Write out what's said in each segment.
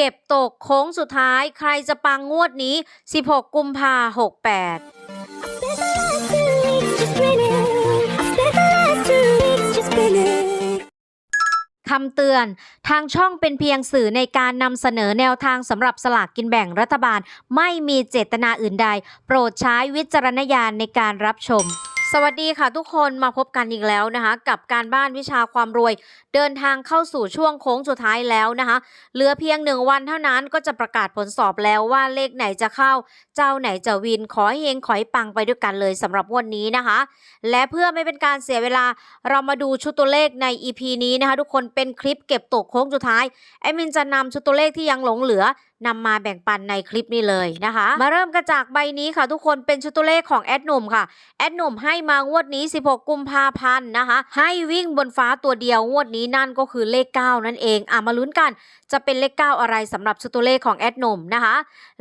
เก็บตกโค้งสุดท้ายใครจะปังงวดนี้ 16 กุมภา68คำเตือน ทางช่องเป็นเพียงสื่อในการนำเสนอแนวทางสำหรับสลากกินแบ่งรัฐบาล ไม่มีเจตนาอื่นใด โปรดใช้วิจารณญาณในการรับชม สวัสดีค่ะทุกคนมาพบกันอีกแล้วนะคะ กับการบ้านวิชาความรวย เดินทางเข้าสู่ช่วงโค้งสุดท้ายแล้วนะคะเหลือเพียงหนึ่งวันเท่านั้นก็จะประกาศผลสอบแล้วว่าเลขไหนจะเข้า เจ้าไหนจะวินขอให้เฮงขอให้ปังไปด้วยกันเลยสำหรับวันนี้นะคะ และเพื่อไม่เป็นการเสียเวลาเรามาดูชุดตัวเลขใน EP นี้นะคะ ทุกคนเป็นคลิปเก็บตกโค้งสุดท้ายแอมินจะนำชุดตัวเลขที่ยังหลงเหลือ นำมาแบ่งปันในคลิปนี้เลยนะคะ มาเริ่มกันจากใบนี้ค่ะทุกคนเป็นชุดตัวเลขของแอดหนุ่มค่ะ แอดหนุ่มให้มางวดนี้ 16 กุมภาพันธ์นะคะ ให้วิ่งบนฟ้าตัวเดียวงวดนี้นั่นก็คือเลข 9 นั่นเองอะมาลุ้นกันจะเป็นเลข 9 อะไรสำหรับชุดตัวเลขของแอดหนุ่มนะคะ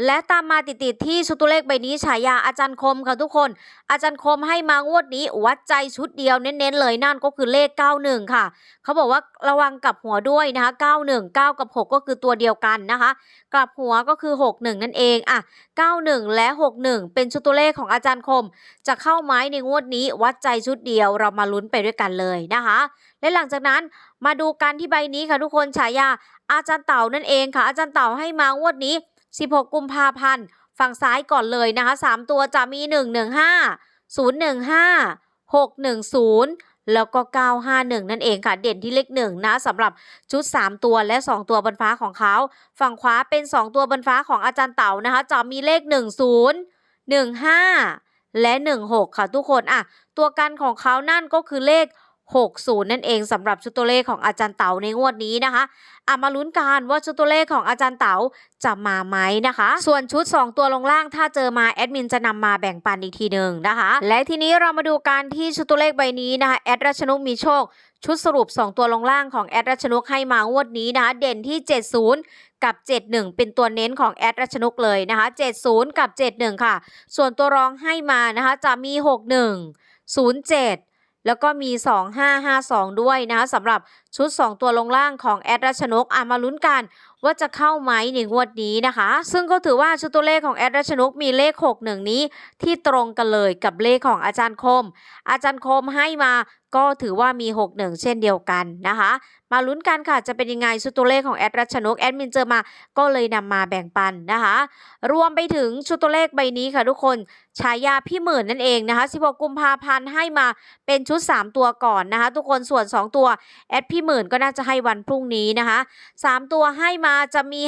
และตามมาติดๆที่ชุดตัวเลขใบนี้ฉายาอาจารย์คมค่ะทุกคน อาจารย์คมให้มางวดนี้วัดใจชุดเดียวเน้นๆเลยนั่นก็คือเลข 91 ค่ะ เขาบอกว่าระวังกลับหัวด้วยนะคะ 91 9 กับ 6 ก็คือตัวเดียวกันนะคะกลับหัวก็คือ 61 นั่นเองอะ91 และ 61 เป็นชุดตัวเลขของอาจารย์คม จะเข้าไม้ในงวดนี้วัดใจชุดเดียวเรามาลุ้นไปด้วยกันเลยนะคะ และหลังจากนั้นมาดูกันที่ใบนี้ค่ะทุกคนฉายาอาจารย์เต่านั่นเองค่ะ อาจารย์เต่าให้มางวดนี้ 16 กุมภาพันธ์ฝั่งซ้ายก่อนเลยนะคะ 3 ตัวจะมี 115 015 610 แล้วก็ 951 นั่นเองค่ะ เด่นที่เลขหนึ่งนะสำหรับชุด 3 ตัวและ 2 ตัวบนฟ้าของเขา ฝั่งขวาเป็น 2 ตัวบนฟ้าของอาจารย์เต่านะคะจะมีเลข 10 15 และ 16 ค่ะทุกคนอะตัวกันของเขานั่นก็คือเลข 60 นั่นเองสำหรับชุดตัวเลขของอาจารย์เต๋าในงวดนี้นะคะอะมาลุ้นกันว่าชุดตัวเลขของอาจารย์เต๋าจะมาไหมนะคะ ส่วนชุด 2 ตัวลงล่างถ้าเจอมาแอดมินจะนำมาแบ่งปันอีกทีหนึ่งนะคะ และทีนี้เรามาดูการที่ชุดตัวเลขใบนี้นะคะแอดรัชนุกมีโชค ชุดสรุป 2 ตัวลงล่างของแอดรัชนุกให้มางวดนี้นะคะเด่นที่ 70กับ 71 เป็นตัวเน้นของแอดรัชนุกเลยนะคะ 70 กับ 71 ค่ะ ส่วนตัวรองให้มานะคะจะมี 61 07 แล้วก็มี 2552 ด้วยนะคะสำหรับชุด 2 ตัวลงล่างของแอดรัชนกอะมาลุ้นกันว่าจะเข้าไหมในงวดนี้นะคะ ซึ่งก็ถือว่าชุดตัวเลขของแอดรัชนุกมีเลข 61 นี้ที่ตรงกันเลยกับเลขของอาจารย์คม อาจารย์คมให้มาก็ถือว่ามี 61 เช่นเดียวกันนะคะ มาลุ้นกันค่ะจะเป็นยังไงชุดตัวเลขของแอดรัชนกแอดมินเจอมาก็เลยนำมาแบ่งปันนะคะ รวมไปถึงชุดตัวเลขใบนี้ค่ะทุกคนฉายาพี่หมื่นนั่นเองนะคะ 16 กุมภาพันธ์ให้มาเป็นชุด 3 ตัวก่อนนะคะ ทุกคนส่วน 2 ตัวแอดพี่หมื่นก็น่าจะให้วันพรุ่งนี้นะคะ 3 ตัวให้มาจะมี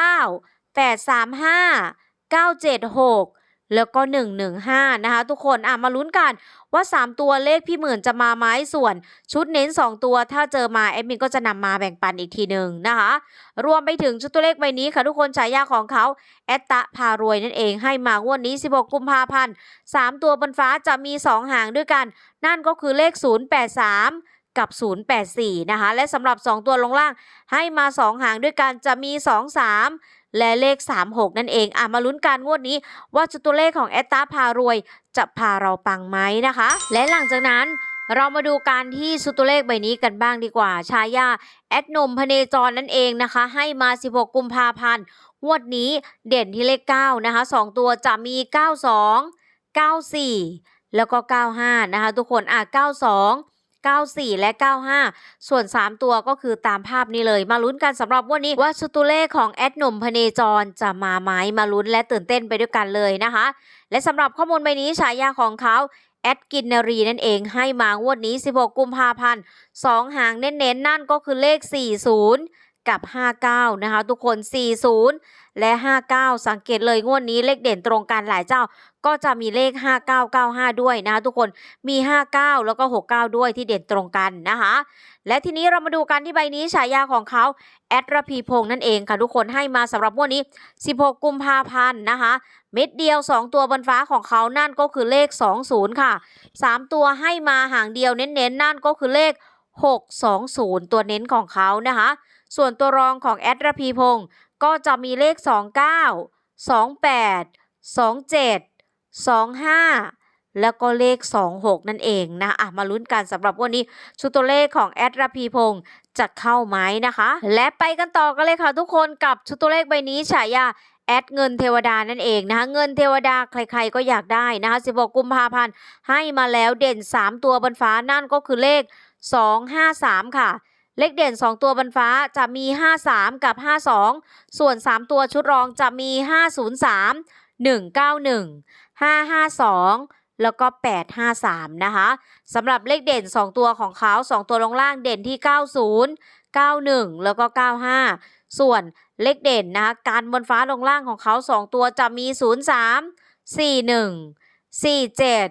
519 835 976 แล้วก็ 115 นะคะทุกคนอะมาลุ้นกันว่า 3 ตัวเลขพี่หมื่นจะมาไหมส่วน ชุดเน้น 2 ตัวถ้าเจอมาแอดมินก็จะนำมาแบ่งปันอีกทีหนึ่งนะคะ รวมไปถึงชุดตัวเลขใบนี้ค่ะทุกคนฉายาของเขาแอตตะพารวยนั่นเองให้มางวดนี้ 16 กุมภาพันธ์3ตัวบนฟ้าจะมี 2 หางด้วยกัน นั่นก็คือเลข 083 กับ 084 นะคะ และสำหรับ 2 ตัวลงล่างให้มา 2 หางด้วยกันจะมี 23 และเลข 36 นั่นเองอะมาลุ้นการงวดนี้ ว่าชุดตัวเลขของแอตตาพารวย จะพาเราปังไหมนะคะ และหลังจากนั้นเรามาดูการที่ชุดตัวเลขใบนี้กันบ้างดีกว่า ชายา แอดนมพเนจรนั่นเองนะคะ ให้มา 16 กุมภาพันธ์งวดนี้เด่นที่เลข 9 นะคะ 2 ตัวจะมี 92 94 แล้วก็ 95 นะคะ ทุกคนอะ92 94 และ 95 ส่วน 3 ตัวก็คือตามภาพนี้เลย มาลุ้นกันสำหรับวันนี้ว่าสตูเล่ของแอดหนุ่มพเนจรจะมาไหมมาลุ้นและตื่นเต้นไปด้วยกันเลยนะคะ และสำหรับข้อมูลใบนี้ฉายาของเขาแอดกินนารีนั่นเองให้มางวดนี้ 16 กุมภาพันธ์ 2 หางเน้นๆนั่นก็คือเลข 40 กับ 59 นะคะ ทุกคน 40 และ 59 สังเกตเลยงวดนี้เลขเด่นตรงกันหลายเจ้า ก็จะมีเลข 5995 ด้วยนะคะทุกคนมี 59 แล้วก็ 69 ด้วยที่เด่นตรงกันนะคะ และทีนี้เรามาดูกันที่ใบนี้ฉายาของเขาแอดระพีพงษ์นั่นเองค่ะทุกคนให้มาสำหรับงวดนี้ 16 กุมภาพันธ์นะคะ เม็ดเดียว 2 ตัวบนฟ้าของเขานั่นก็คือเลข 20 ค่ะ 3 ตัวให้มาหางเดียวเน้นๆนั่นก็คือเลข 620 ตัวเน้นของเขานะคะ ส่วนตัวรองของแอดระพีพงศ์ก็จะมีเลข 29 28 27 25 แล้วก็เลข 26 นั่นเองนะอะมาลุ้นกันสำหรับวันนี้ ชุดตัวเลขของแอดราพีพงศ์จะเข้าไหมนะคะ และไปกันต่อกันเลยค่ะทุกคนกับชุดตัวเลขใบนี้ฉายาแอดเงินเทวดานั่นเองนะคะเงินเทวดาใครๆก็อยากได้นะคะ16กุมภาพันธ์ให้มาแล้วเด่น 3 ตัวบนฟ้านั่นก็คือเลข 253 ค่ะ เลขเด่น 2 ตัวบนฟ้าจะมี 53 กับ 52 ส่วน 3 ตัวชุดรองจะมี 503 191 552 แล้วก็ 853 นะคะสำหรับเลขเด่น 2 ตัวของเขา 2 ตัวลงล่างเด่นที่ 90 91 แล้วก็ 95 ส่วนเลขเด่นนะคะการบนฟ้าลงล่างของเขา 2 ตัวจะมี 03 41 47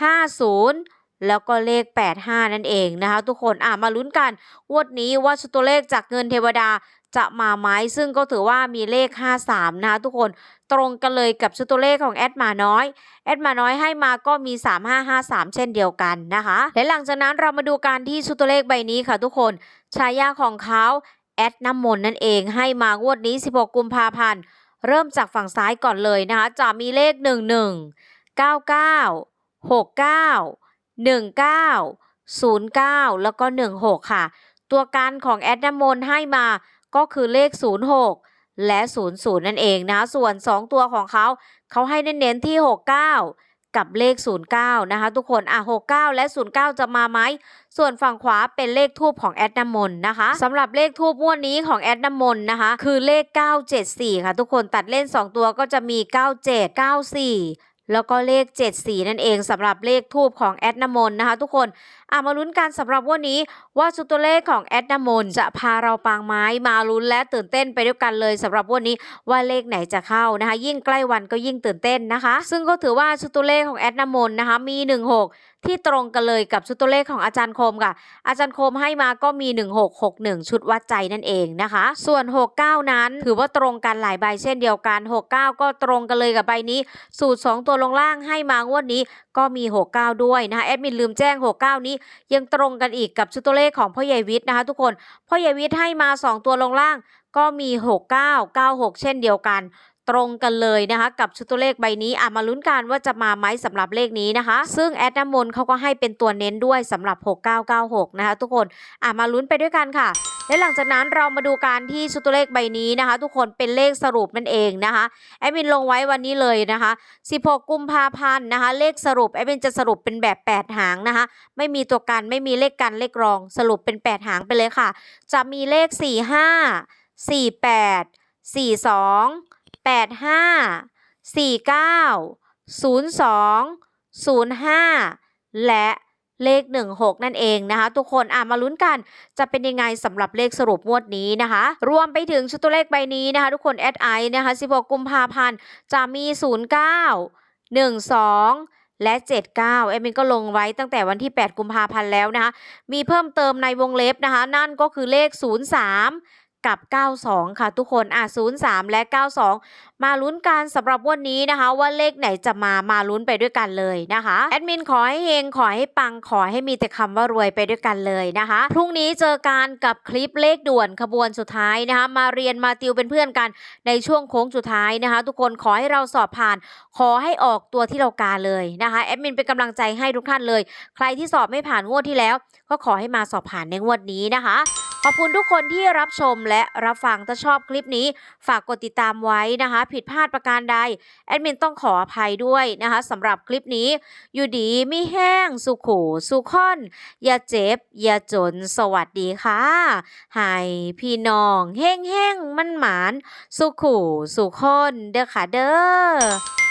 50 แล้วก็เลข 85 นั่นเองนะคะทุกคนอะมาลุ้นกันวดนี้ว่าชุดตัวเลขจากเงินเทวดาจะมาไหมซึ่งก็ถือว่ามีเลข 53 นะคะทุกคนตรงกันเลยกับชุดตัวเลขของแอดมาน้อยแอดมาน้อยให้มาก็มี 3553 เช่นเดียวกันนะคะและหลังจากนั้นเรามาดูการที่ชุดตัวเลขใบนี้ค่ะทุกคนฉายาของเขาแอดน้ำมนต์นั่นเองให้มางวดนี้ 16 กุมภาพันธ์เริ่มจากฝั่งซ้ายก่อนเลยนะคะจะมีเลข 11 99 69 19 09 แล้วก็ 16 ค่ะ ตัวการของแอดน้ำมนให้มาก็คือเลข 06 และ 00 นั่นเองนะส่วน 2 ตัวของเขา เขาให้เน้นๆที่ 69กับเลข 09 นะคะ ทุกคน อะ 69 และ 09 จะมาไหม ส่วนฝั่งขวาเป็นเลขทูบของแอดน้ำมนนะคะสำหรับเลขทูบงวดนี้ของแอดน้ำมนนะคะ คือเลข 974 ค่ะ ทุกคนตัดเล่น 2 ตัวก็จะมี 97 94 แล้วก็เลข 74 นั่นเองสำหรับเลขทูบของแอดนามนนะคะ ทุกคนอะมาลุ้นกันสำหรับวันนี้ว่าชุดตัวเลขของแอดนามนจะพาเราปางไม้มาลุ้นและตื่นเต้นไปด้วยกันเลยสำหรับวันนี้ว่าเลขไหนจะเข้านะคะ ยิ่งใกล้วันก็ยิ่งตื่นเต้นนะคะ ซึ่งก็ถือว่าชุดตัวเลขของแอดนามนนะคะมี 16 ที่ตรงกันเลยกับชุดตัวเลขของอาจารย์คมค่ะ อาจารย์คมให้มาก็มี 1661 ชุดวัดใจนั่นเองนะคะ ส่วน 69 นั้นถือว่าตรงกันหลายใบเช่นเดียวกัน 69 ก็ตรงกันเลยกับใบนี้ สูตร 2 ตัวลงล่างให้มางวดนี้ก็มี 69 ด้วยนะคะแอดมินลืมแจ้ง 69 นี้ยังตรงกันอีกกับชุดตัวเลขของพ่อใหญ่วิทย์นะคะทุกคนพ่อใหญ่วิทย์ให้มา 2 ตัวลงล่างก็มี 69 96 เช่นเดียวกัน ตรงกันเลยนะคะกับชุดตัวเลขใบนี้อะมาลุ้นกันว่าจะมาไหมสำหรับเลขนี้นะคะ ซึ่งแอดน้ำมนต์เขาก็ให้เป็นตัวเน้นด้วยสำหรับ 6996 นะคะทุกคนอะมาลุ้นไปด้วยกันค่ะ และหลังจากนั้นเรามาดูการที่ชุดตัวเลขใบนี้นะคะ ทุกคนเป็นเลขสรุปนั่นเองนะคะแอดมินลงไว้วันนี้เลยนะคะ 16 กุมภาพันธ์นะคะ เลขสรุปแอดมินจะสรุปเป็นแบบ 8 หางนะคะไม่มีตัวกันไม่มีเลขกันเลขรอง สรุปเป็น 8 หางไปเลยค่ะ จะมีเลข 45 48 42 85 49 02 05 และเลข 16 นั่นเองนะคะ ทุกคนอะมาลุ้นกันจะเป็นยังไงสำหรับเลขสรุปงวดนี้นะคะ รวมไปถึงชุดตัวเลขใบนี้นะคะ ทุกคนแอดไอนะคะ 16 กุมภาพันธ์จะมี 09 12และ 79 เอมินก็ลงไว้ตั้งแต่วันที่ 8 กุมภาพันธ์แล้วนะคะ มีเพิ่มเติมในวงเล็บนะคะ นั่นก็คือเลข 03 กับ 92 ค่ะทุกคนอะ03 และ 92 มาลุ้นกันสำหรับวันนี้นะคะ ว่าเลขไหนจะมามาลุ้นไปด้วยกันเลยนะคะแอดมินขอให้เฮงขอให้ปังขอให้มีแต่คำว่ารวยไปด้วยกันเลยนะคะพรุ่งนี้เจอกันกับคลิปเลขด่วนขบวนสุดท้ายนะคะมาเรียนมาติวเป็นเพื่อนกันในช่วงโค้งสุดท้ายนะคะ ทุกคนขอให้เราสอบผ่าน ขอให้ออกตัวที่เรากาเลยนะคะแอดมินเป็นกำลังใจให้ทุกท่านเลย ใครที่สอบไม่ผ่านงวดที่แล้ว ก็ขอให้มาสอบผ่านในงวดนี้นะคะ ขอบคุณทุกคนที่รับชมและรับฟังถ้าชอบคลิปนี้ ฝากกดติดตามไว้นะคะ ผิดพลาดประการใด แอดมินต้องขออภัยด้วยนะคะสำหรับคลิปนี้ อยู่ดีไม่แห้ง สุขูสุขอน อย่าเจ็บ อย่าจนสวัสดีค่ะให้พี่น้องแห้งแห้งมันหมาน สุขูสุขอนเด้อค่ะเด้อ